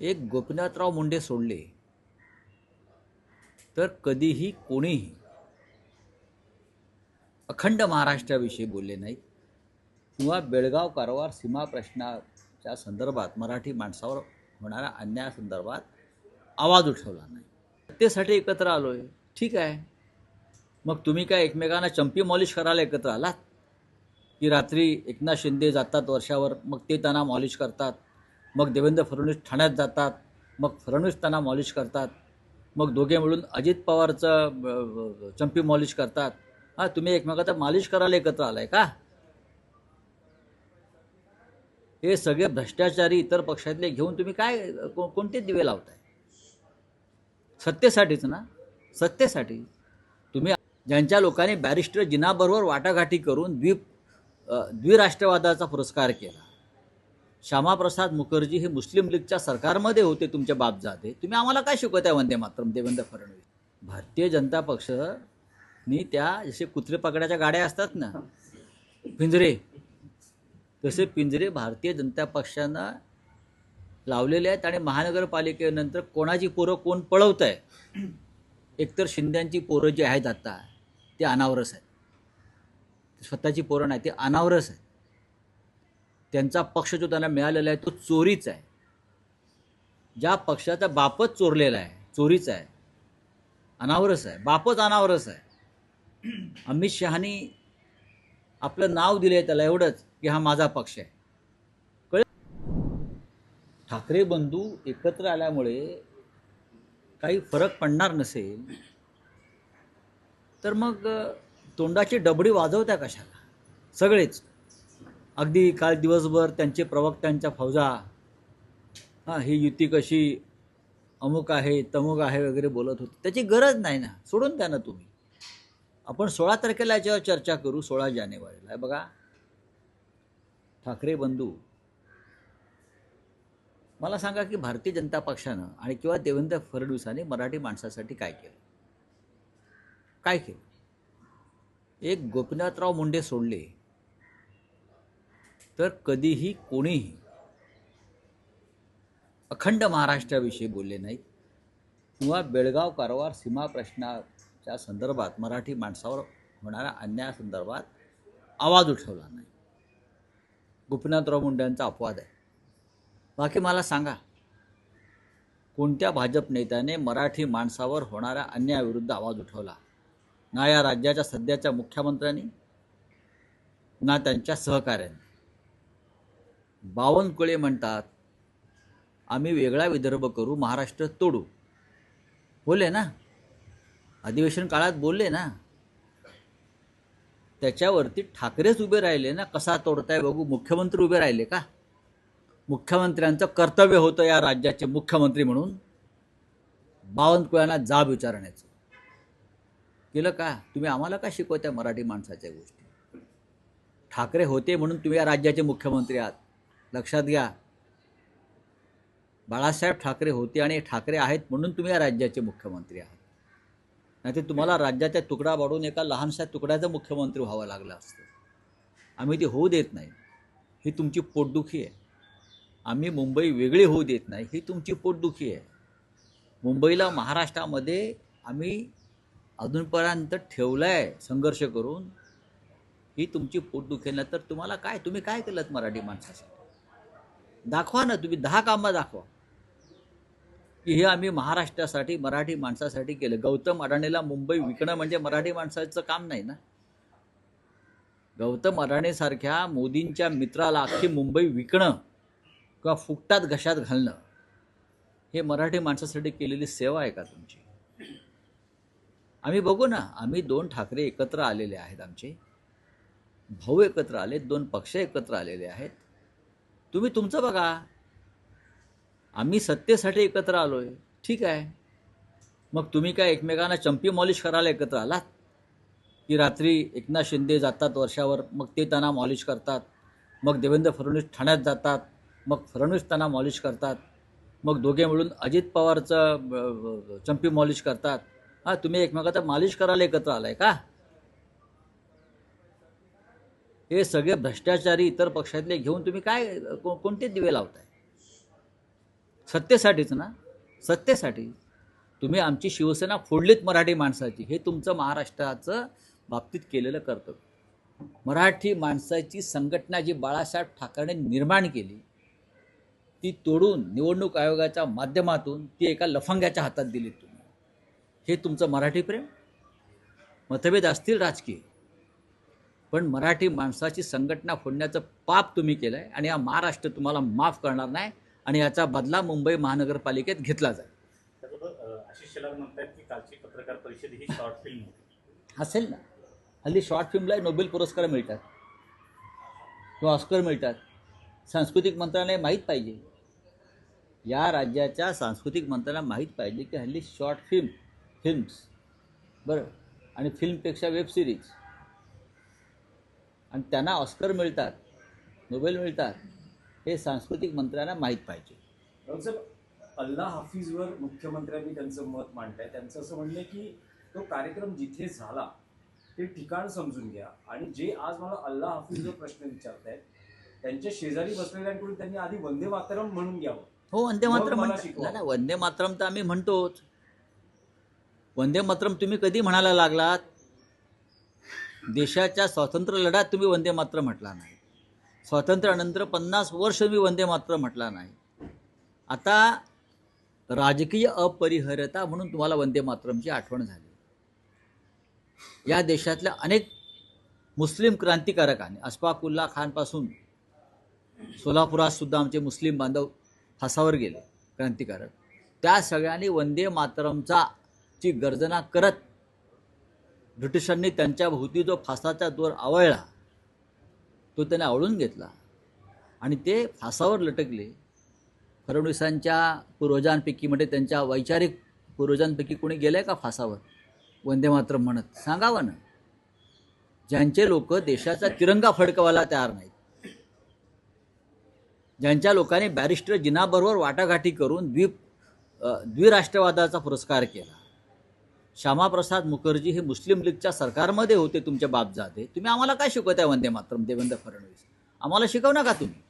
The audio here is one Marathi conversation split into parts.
एक गोपीनाथराव मुंडे सोडले तर कधीही कोणीही अखंड महाराष्ट्राविषयी बोलले नाहीत किंवा बेळगाव कारवार सीमा प्रश्नाच्या संदर्भात मराठी माणसावर होणाऱ्या अन्यायासंदर्भात आवाज उठवला नाही. सत्तेसाठी एकत्र आलो आहे ठीक आहे. मग तुम्ही काय एकमेकांना चंपी मॉलिश करायला एकत्र आलात? की रात्री एकनाथ शिंदे जातात वर्षावर मग ते त्यांना मॉलिश करतात? मग देवेंद्र फडणवीस ठाण्यात जातात मग फडणवीस त्यांना मॉलिश करतात मग दोघे मिळून अजित पवारचं चंपी मॉलिश करतात. हां तुम्ही एकमेकाचा मालिश करायला एकत्र आलाय का? हे सगळे भ्रष्टाचारी इतर पक्षातले घेऊन तुम्ही काय कोणते दिवे लावताय? सत्तेसाठीच ना? सत्तेसाठी. तुम्ही ज्यांच्या लोकांनी बॅरिस्टर जिनाबरोबर वाटाघाटी करून द्वि द्विराष्ट्रवादाचा पुरस्कार केला. श्यामाप्रसाद मुखर्जी हे मुस्लिम लीगच्या सरकारमध्ये होते तुमचे बापजादे तुम्ही आम्हाला काय शिकवत आहे वंदे मातरम देवेंद्र फडणवीस? भारतीय जनता पक्षनी त्या जसे कुत्रे पकड्याच्या गाड्या असतात ना पिंजरे तसे पिंजरे भारतीय जनता पक्षानं लावलेले आहेत आणि महानगरपालिकेनंतर कोणाची पोरं कोण पळवत आहे एकतर शिंद्यांची पोरं जी आहेत आता ते अनावरस आहेत. स्वतःची पोरं नाही ते अनावरस आहेत. त्यांचा पक्ष जो त्यांना मिळालेला आहे तो चोरीच आहे. ज्या पक्षाचा बापच चोरलेला आहे चोरीचा आहे. अनावरस आहे. बापच अनावरस आहे. अमित शहानी आपलं नाव दिलं आहे त्याला एवढंच की हा माझा पक्ष आहे. कळ ठाकरे बंधू एकत्र आल्यामुळे काही फरक पडणार नसेल तर मग तोंडाची डबडी वाजवत्या कशाला? सगळेच. अगदी काल दिवसभर त्यांचे प्रवक्त्यांच्या फौजा हां ही युती कशी अमुक आहे तमुक आहे वगैरे बोलत होते. त्याची गरज नाही ना. सोडून द्या ना तुम्ही. आपण सोळा तारखेला याच्यावर चर्चा करू सोळा जानेवारीला. बघा. ठाकरे बंधू मला सांगा की भारतीय जनता पक्षानं आणि किंवा देवेंद्र फडणवीसांनी मराठी माणसासाठी काय केलं? काय केलं? एक गोपीनाथराव मुंडे सोडले. तर कधीही कोणीही अखंड महाराष्ट्राविषयी बोलले नाहीत किंवा बेळगाव कारवार सीमा प्रश्नाच्या संदर्भात मराठी माणसावर होणाऱ्या अन्यायासंदर्भात आवाज उठवला नाही. गोपीनाथराव मुंड्यांचा अपवाद आहे. बाकी मला सांगा कोणत्या भाजप नेत्याने मराठी माणसावर होणाऱ्या अन्यायाविरुद्ध आवाज उठवला? ना या राज्याच्या सध्याच्या मुख्यमंत्र्यांनी ना त्यांच्या सहकाऱ्यांनी. बावनकुळे म्हणतात आम्ही वेगळा विदर्भ करू महाराष्ट्र तोडू. बोलले ना? अधिवेशन काळात बोलले ना? त्याच्यावरती ठाकरेच उभे राहिले ना? कसा तोडताय बघू? मुख्यमंत्री उभे राहिले का? मुख्यमंत्र्यांचं कर्तव्य होतं या राज्याचे मुख्यमंत्री म्हणून. बावनकुळ्यांना जाब विचारण्याचं. केलं का? तुम्ही आम्हाला का शिकवत्या मराठी माणसाच्या गोष्टी? ठाकरे होते म्हणून तुम्ही या राज्याचे मुख्यमंत्री आहात. लक्षात घ्या. बाळासाहेब ठाकरे होते आणि ठाकरे आहेत म्हणून तुम्ही या राज्याचे मुख्यमंत्री आहात. नाहीतर तुम्हाला राज्याचा तुकडा वाढून एका लहानशा तुकड्याचं मुख्यमंत्री व्हावं लागलं असतं. आम्ही ते होऊ देत नाही. ही तुमची पोटदुखी आहे. आम्ही मुंबई वेगळी होऊ देत नाही. ही तुमची पोटदुखी आहे. मुंबईला महाराष्ट्रामध्ये आम्ही अजूनपर्यंत ठेवलं आहे संघर्ष करून. ही तुमची पोटदुखी आहे. तर तुम्हाला काय? तुम्ही काय केलं मराठी माणसासाठी? दाखवा ना तुम्ही दहा कामं दाखवा. की हे आम्ही महाराष्ट्रासाठी मराठी माणसासाठी केलं. गौतम अडाणीला मुंबई विकणं म्हणजे मराठी माणसाचं काम नाही ना? गौतम अडाणीसारख्या मोदींच्या मित्राला अख्खी मुंबई विकणं किंवा फुकटात घशात घालणं हे मराठी माणसासाठी केलेली सेवा आहे का तुमची? आम्ही बघू ना. आम्ही दोन ठाकरे एकत्र आलेले आहेत आमचे. भाऊ एकत्र आले दोन पक्ष एकत्र आलेले आहेत. तुम्ही तुमचं बघा. आम्ही सत्तेसाठी एकत्र आलो आहे ठीक आहे. मग तुम्ही काय एकमेकांना चंपी मॉलिश करायला एकत्र आलात? की रात्री एकनाथ शिंदे जातात वर्षावर मग ते त्यांना मॉलिश करतात. मग देवेंद्र फडणवीस ठाण्यात जातात. मग फडणवीस त्यांना मॉलिश करतात. मग दोघे मिळून अजित पवारचं चंपी मॉलिश करतात. हां तुम्ही एकमेकाचा मालिश करायला एकत्र आलाय का? हे सगळे भ्रष्टाचारी इतर पक्षातले घेऊन तुम्ही काय कोणते दिवे लावताय? सत्तेसाठीच ना? सत्तेसाठी. तुम्ही आमची शिवसेना फोडलीत मराठी माणसाची. हे तुमचं महाराष्ट्राचं बाबतीत केलेलं कर्तव्य. मराठी माणसाची संघटना जी बाळासाहेब ठाकरेने निर्माण केली ती तोडून निवडणूक आयोगाच्या माध्यमातून ती एका लफंग्याच्या हातात दिली तुम्ही. हे तुमचं मराठी प्रेम? मतभेद असतील राजकीय. पण मराठी माणसाची संघटना फोडण्याचं पाप तुम्ही केलं आहे आणि हा महाराष्ट्र तुम्हाला माफ करणार नाही आणि याचा बदला मुंबई महानगरपालिकेत घेतला जाईल. त्यासोबत अ, आशिष शेलार म्हणतात की कालची पत्रकार परिषद ही शॉर्ट फिल्म होती. असेल ना. हल्ली शॉर्ट फिल्मला नोबेल पुरस्कार मिळतात. किंवा ऑस्कर मिळतात. सांस्कृतिक मंत्रालय माहीत पाहिजे. या राज्याच्या सांस्कृतिक मंत्र्याला माहीत पाहिजे की हल्ली शॉर्ट फिल्म फिल्म्स बरं. आणि फिल्मपेक्षा वेब सिरीज आणि त्यांना ऑस्कर मिळतात नोबेल मिळतात हे सांस्कृतिक मंत्र्यांना माहीत पाहिजे. अल्ला हाफिजवर मुख्यमंत्र्यांनी त्यांचं मत मांडलंय. त्यांचं असं म्हणणं आहे की तो कार्यक्रम जिथे झाला ते ठिकाण समजून घ्या. आणि जे आज मला अल्ला हाफिजवर प्रश्न विचारतायत त्यांच्या शेजारी बसलेल्यांकडून त्यांनी आधी वंदे मातरम म्हणून घ्यावं. हो वंदे मातरम नाही, वंदे मातरम तर आम्ही म्हणतोच. वंदे मातरम तुम्ही कधी म्हणायला लागलात? देशाच्या स्वातंत्र्य लढ्यात तुम्ही वंदे मात्र म्हटला नाही. स्वातंत्र्यानंतर पन्नास वर्ष मी वंदे मात्र म्हटला नाही. आता राजकीय अपरिहर्यता म्हणून तुम्हाला वंदे मातरमची आठवण झाली. या देशातल्या अनेक मुस्लिम क्रांतिकारकांनी अस्फाकुल्ला खानपासून सोलापुरात सुद्धा आमचे मुस्लिम बांधव फासावर गेले क्रांतिकारक. त्या सगळ्यांनी वंदे मातरमचा ची गर्जना करत ब्रिटिशांनी त्यांच्या भोवती जो फासाचा दोर आवळला तो त्याने आवळून घेतला. आणि ते फासावर लटकले. फडणवीसांच्या पूर्वजांपैकी म्हणजे त्यांच्या वैचारिक पूर्वजांपैकी कोणी गेलं का फासावर? वंदे मात्र म्हणत. सांगावं ना. ज्यांचे लोक देशाचा तिरंगा फडकवायला तयार नाहीत. ज्यांच्या लोकांनी बॅरिस्टर जिनाबरोबर वाटाघाटी करून द्वीप द्विराष्ट्रवादाचा पुरस्कार केला. श्यामाप्रसाद मुखर्जी हे मुस्लिम लीगच्या सरकारमध्ये होते तुमचे बापजादे तुम्ही आम्हाला काय शिकवताय वंदे मातरम देवेंद्र फडणवीस? आम्हाला शिकव तुम्ही.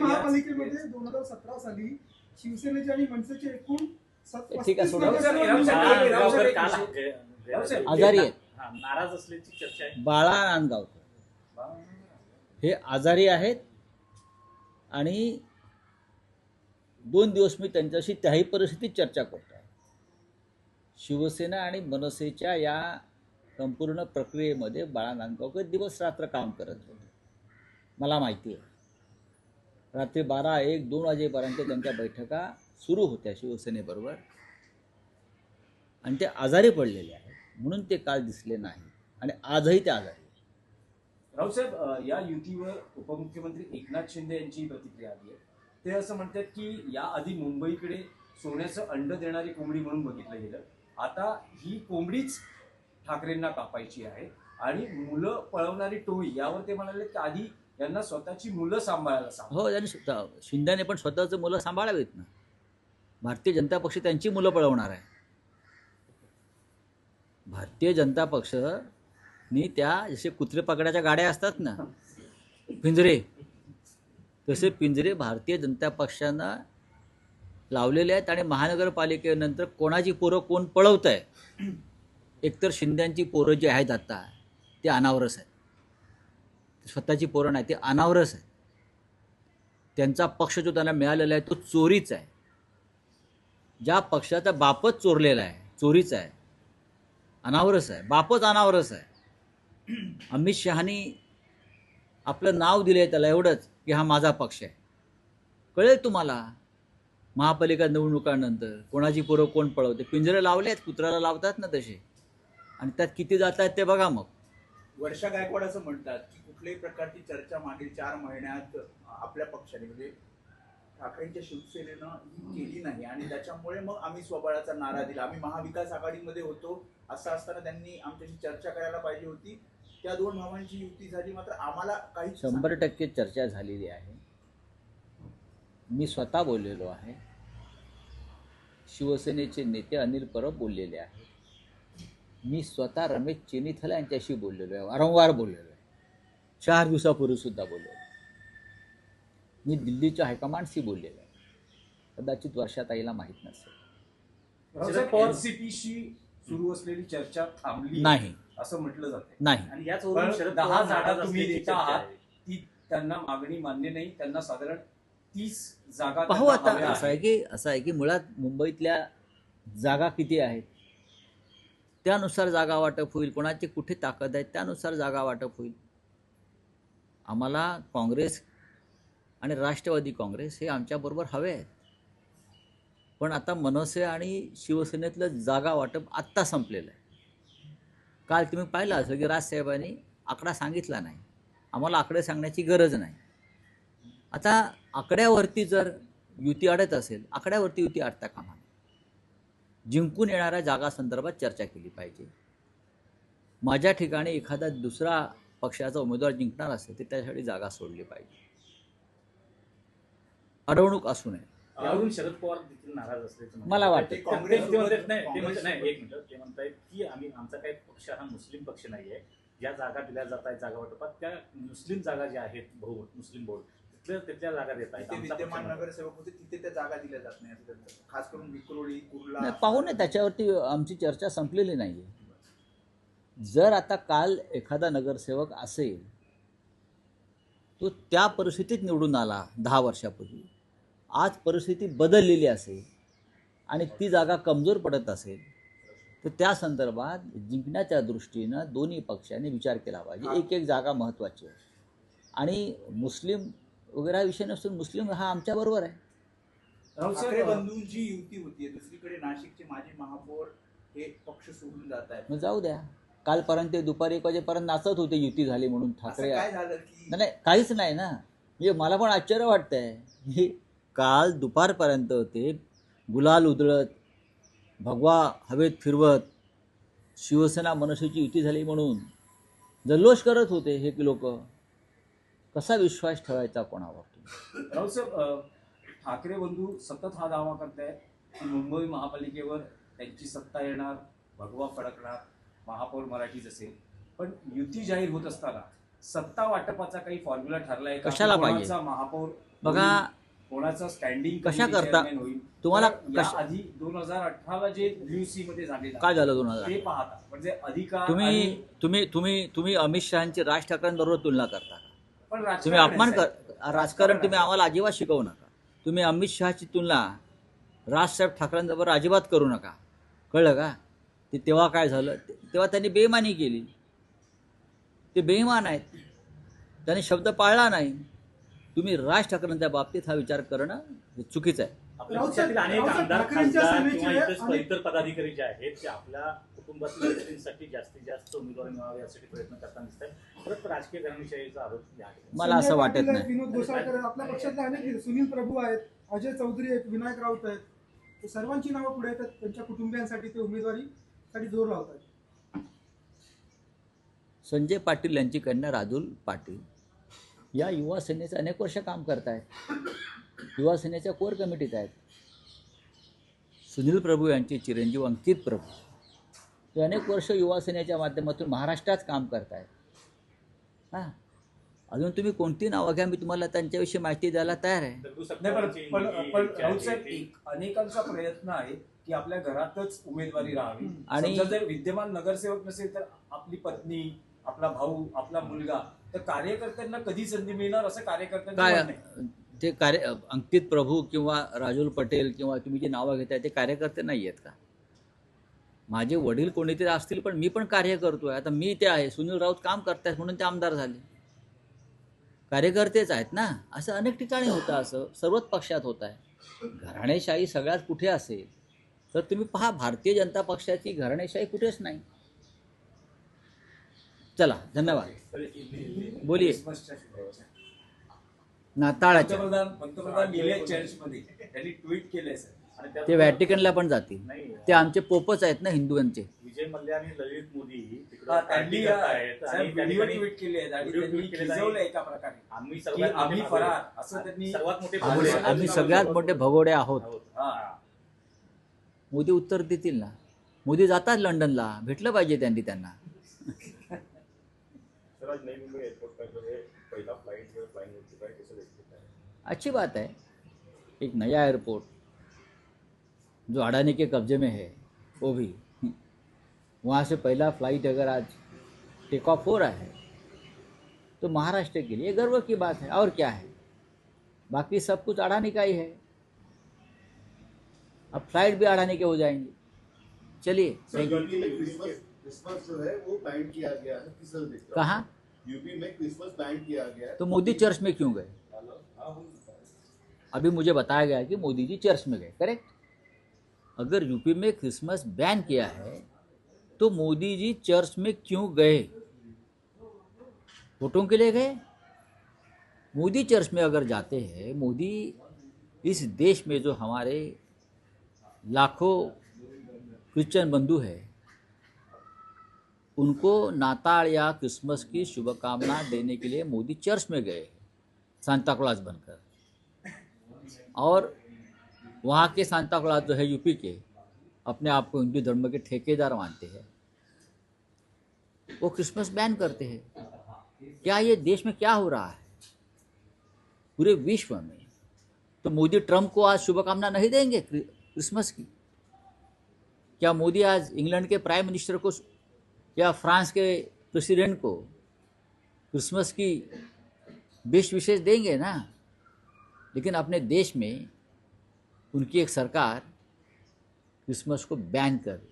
महापालिकेमध्ये दोन हजार सतरा साली शिवसेनेचे आणि मनसेचे एकूण सत- ठीक आहे, सोडा. आजारी आहेत. हा, नाराज असल्याची चर्चा आहे. बाळा नांदगावकर. हे आजारी आहेत आणि दोन दिवस मी त्यांच्याशी त्याही परिस्थितीत चर्चा करतो शिवसेना आणि मनसेच्या या संपूर्ण प्रक्रियेमध्ये बाळा नांदगावकर दिवस रात्र काम करत होते. मला माहिती आहे. रात्री बारा एक दोन वाजेपर्यंत त्यांच्या बैठका सुरू होत्या शिवसेनेबरोबर. आणि ते आजारी पडलेले आहेत. म्हणून ते काल दिसले नाही. आणि आजही ते आजारी रावसाहेब या युतीवर उपमुख्यमंत्री एकनाथ शिंदे यांची प्रतिक्रिया आली आहे. ते असं म्हणतात की या आधी मुंबईकडे सोन्याचं अंड देणारी कोंबडी म्हणून बघितलं गेलं. आता ही कोंबडीच ठाकरेंना कापायची आहे आणि मुलं पळवणारी टोळी यावर ते म्हणाले की आधी यांना स्वतःची मुलं सांभाळायला सांगा. हो त्यांनी शिंद्याने पण स्वतःचं मुलं सांभाळावीत ना. भारतीय जनता पक्ष त्यांची मुलं पळवणार आहे. भारतीय जनता पक्षनी त्या जसे कुत्रे पकडाच्या गाड्या असतात ना पिंजरे तसे पिंजरे भारतीय जनता पक्षांना लावलेले आहेत आणि महानगरपालिकेनंतर कोणाची पोरं कोण पळवत आहे? एकतर शिंद्यांची पोरं जी आहेत आता ते अनावरस आहेत. स्वतःची पोरं नाही ते अनावरस आहे त्यांचा पक्ष जो त्यांना मिळालेला आहे तो चोरीच आहे. ज्या पक्षाचा बापच चोरलेला आहे चोरीचा आहे. अनावरस आहे. बापच अनावरस आहे. अमित शहानी आपलं नाव दिलं आहे त्याला एवढंच की हा माझा पक्ष आहे. कळेल तुम्हाला? महापालिका निवडणुकानंतर कोणाची पोरं कोण पळवते? पिंजरे लावले आहेत कुत्र्याला लावतात ना तसे. आणि त्यात किती जात आहेत ते बघा मग. वर्षा गायकवाड असं म्हणतात की कुठल्याही प्रकारची चर्चा मागील चार महिन्यात आपल्या पक्षाने म्हणजे ठाकरेंच्या शिवसेनेनं केली नाही. आणि त्याच्यामुळे मग आम्ही स्वबळाचा नारा दिला. आम्ही महाविकास आघाडीमध्ये होतो असं असताना त्यांनी आमच्याशी चर्चा करायला पाहिजे होती. त्या दोन भावांची युती झाली मात्र आम्हाला काही शंभर टक्के चर्चा झालेली आहे. मी स्वतः बोललेलो आहे. शिवसेनेचे नेते अनिल परब बोललेले आहेत. मी स्वतः रमेश चेनिथल यांच्याशी बोललेलो आहे वारंवार बोललेलो आहे. चार दिवसापूर्वी सुद्धा बोललेलो आहे. मी दिल्लीच्या हायकमांडशी बोललेलो आहे. कदाचित वर्षाताईला माहीत नसेल. सुरू असलेली चर्चा थांबली नाही. असं म्हटलं जाते नाही. आणि शरद दहा जागा तुम्ही आहात. आहे. ती त्यांना मागणी मान्य नाही त्यांना साधारण तीस जागा पाहू आता. असं आहे. की असं आहे की मुळात मुंबईतल्या जागा किती आहेत? त्यानुसार जागा वाटप होईल. कोणाची कुठे ताकद आहे त्यानुसार जागा वाटप होईल. आम्हाला काँग्रेस आणि राष्ट्रवादी काँग्रेस हे आमच्याबरोबर हवे आहेत. पण आता मनसे आणि शिवसेनेतलं जागा वाटप आत्ता संपलेलं आहे. काल तुम्ही पाहिलं असं की राजसाहेबांनी आकडा सांगितला नाही. आम्हाला आकडे सांगण्याची गरज नाही. आता आकड्यावरती जर युती अडत असेल आकड्यावरती युती अडता कामा जिंकून येणाऱ्या जागासंदर्भात चर्चा केली पाहिजे. माझ्या ठिकाणी एखादा दुसरा पक्षाचा उमेदवार जिंकणार असेल तर त्यासाठी जागा सोडली पाहिजे. अडवणूक असू नये. यावरून शरद पवार देखील नाराज असल्याचं. मला वाटतं. ते- ते- म्हणतात नाही ते म्हणतात नाही एक मिनिट ते म्हणतायत की आम्ही आमचा काही पक्ष हा मुस्लिम पक्ष नाहीये ज्या जागा दिल्या जात आहेत जागा वाटपात त्या मुस्लिम जागा ज्या आहेत बहु मुस्लिम बहु तिथल्या तिथल्या जागा देत आहेत तिथे आमचा पक्ष विद्यमान नाही. नगरसेवक होते तिथे त्या जागा दिल्या जात नाही असं त्यांचं. खास करून विक्रोळी कुर्ला नाही पाहू नये त्याच्यावरती आमची चर्चा संपलेली नाही जर आता काल एखादा नगरसेवक असेल तो त्या परिस्थितीत निवडून आला दहा वर्षापूर्वी आज परिस्थिती बदललेली असेल आणि ती जागा कमजोर पडत असेल तर त्या संदर्भात जिंकण्याच्या दृष्टीनं दोन्ही पक्षांनी विचार केला पाहिजे. एक एक जागा महत्त्वाची आहे. आणि मुस्लिम वगैरे हा विषय नसून मुस्लिम हा आमच्याबरोबर आहे. बंधूंची युती होती दुसरीकडे नाशिकचे माजी महापौर हे पक्ष सोडून जात आहेत. मग जाऊ द्या. कालपर्यंत ते दुपारी एक वाजेपर्यंत नाचत होते युती झाली म्हणून ठाकरे. काय झालं की नाही नाही, काहीच नाही ना. म्हणजे मला पण आश्चर्य वाटतंय. काल दुपारपर्यंत होते. गुलाल उधळत भगवा हवेत फिरवत शिवसेना मनसेची युती झाली म्हणून जल्लोष करत होते हे लोक. कसा विश्वास ठेवायचा कोणावर? रावसाहेब अ, ठाकरे बंधू सतत हा दावा करतायत की मुंबई महापालिकेवर त्यांची सत्ता येणार भगवा फडकणार महापौर मराठीच असेल. पण युती जाहीर होत असताना सत्ता वाटपाचा काही फॉर्म्युला ठरलाय का? कशाला की महापौर बघा कोणाचा स्टँडिंग कशा करता? तुम्हाला आधी दोन हजार अठराला जे न्यूसी मध्ये झालेलं काय झालं दोन हजार? ते पाहता. म्हणजे अधिकार तुम्ही तुम्ही तुम्ही तुम्ही अमित शहाची राज ठाकरेंबरोबर तुलना करता पण तुम्ही अपमान कर. राजकारण तुम्ही. आम्हाला अजिबात शिकवू नका. तुम्ही अमित शहाची तुलना राजसाहेब ठाकरेंबरोबर अजिबात करू नका. कळलं का? ते तेव्हा काय झालं? तेव्हा त्यांनी बेईमानी केली. ते बेईमान आहेत. त्यांनी शब्द पाळला नाही. तुम्ही राज ठाकरेंच्या बाबतीत हा विचार करणं हे चुकीचं आहे. आपल्या रावसाहेब- पक्षातील अनेक रावसाहेब आमदार ठाकरेंच्या खासदार सेनेचे किंवा इतर आणि- इतर पदाधिकारी जे आहेत ते आपल्या कुटुंबातील व्यक्तींसाठी जास्तीत जास्त उमेदवार मिळावे यासाठी प्रयत्न करताना दिसत आहेत परत राजकीय घराणेशाहीचा आरोप मला असं वाटत नाही. विनोद आपल्या पक्षातले अनेक. सुनील प्रभू आहेत अजय चौधरी आहेत विनायक राऊत आहेत. ते सर्वांची नावं पुढे येतात. त्यांच्या कुटुंबियांसाठी ते उमेदवारीसाठी जोर लावतात. संजय पाटील यांची कन्या राजूल पाटील. या युवा सेनेचे अनेक वर्ष काम करत आहेत युवा सेनेच्या कोर कमिटीत आहेत. सुनील प्रभू यांचे चिरंजीव अंकित प्रभू. ते अनेक वर्ष युवा सेनेच्या माध्यमातून महाराष्ट्रात काम करत आहेत हां. अजून तुम्ही कोणती नावं घ्या मी तुम्हाला त्यांच्याविषयी माहिती द्यायला तयार आहे. पण अनेकांचा प्रयत्न आहे की आपल्या घरातच उमेदवारी राहावी. आणि- जर विद्यमान नगरसेवक नसेल तर आपली पत्नी आपला भाऊ आपला मुलगा तर कार्यकर्त्यांना कधी संधी मिळणार असं आहे. ते कार्य अंकित प्रभू किंवा राजुल पटेल किंवा तुम्ही जे नावं घेताय ते कार्यकर्ते नाही आहेत का? माझे वडील कोणीतरी असतील पण मी पण कार्य करतोय. आता मी ते आहे सुनील राऊत काम करतायत म्हणून ते आमदार झाले. कार्यकर्तेच आहेत ना? असं अनेक ठिकाणी होतं असं. सर्वच पक्षात होत आहे. घराणेशाही सगळ्यात कुठे असेल? तर तुम्ही पहा भारतीय जनता पक्षाची घराणेशाही कुठेच नाही. चला धन्यवाद. बोलिये. नाताळाच्या. पंतप्रधान पंतप्रधान गेले चर्चमध्ये. त्यांनी ट्विट केलंय सर. आणि त्यात- ते व्हॅटिकनला पण जातील. ते आमचे पोपच आहेत ना हिंदूंचे. विजय मल्ल्या आणि ललित मोदी आम्ही. सगळ्यात मोठे भगोडे. आहोत. मोदी उत्तर देतील ना? मोदी जातात लंडनला. भेटलं पाहिजे त्यांनी त्यांना. आज नवी मुंबई एअरपोर्ट पर जो है पहिला फ़्लाइट जो फ्लाइंग हो चुका है कैसे देखते हैं? अच्छी बात है। एक नया एयरपोर्ट जो अडानी के कब्जे में है वो भी। वहाँ से पहला फ़्लाइट अगर आज टेक ऑफ़ हो रहा है तो महाराष्ट्र के लिए गर्व की बात है। और क्या है? बाकी सब कुछ अडानी का ही है। अब फ़्लाइट भी अडानी के हो जाएँगे। चलिए क्रिसमस जो है वो किया गया है हो? कहाँ? यूपी में क्रिसमस बैन किया गया है। तो मोदी चर्च में क्यों गए? अभी मुझे बताया गया कि मोदी जी चर्च में गए करेक्ट? अगर यूपी में क्रिसमस बैन किया है तो मोदी जी चर्च में क्यों गए? वोटों के लिए गए? मोदी चर्च में अगर जाते हैं मोदी इस देश में जो हमारे लाखों क्रिश्चियन बंधु हैं उनको नाताल या क्रिसमस की शुभकामना देने के लिए मोदी चर्च में गए, सांता क्लॉज बनकर। और वहाँ के सांता क्लॉज जो है यूपी के, अपने आप को हिंदू धर्म के ठेकेदार मानते हैं। वो क्रिसमस बैन करते हैं। क्या ये देश में क्या हो रहा है? पूरे विश्व में। तो मोदी ट्रंप को आज शुभकामना नहीं देंगे क्रिसमस की। क्या मोदी आज इंग्लैंड के प्राइम मिनिस्टर को या फ्रांस के प्रेसिडेंट को क्रिसमस की विश विशेष देंगे ना? लेकिन अपने देश में उनकी एक सरकार क्रिसमस को बैन कर रही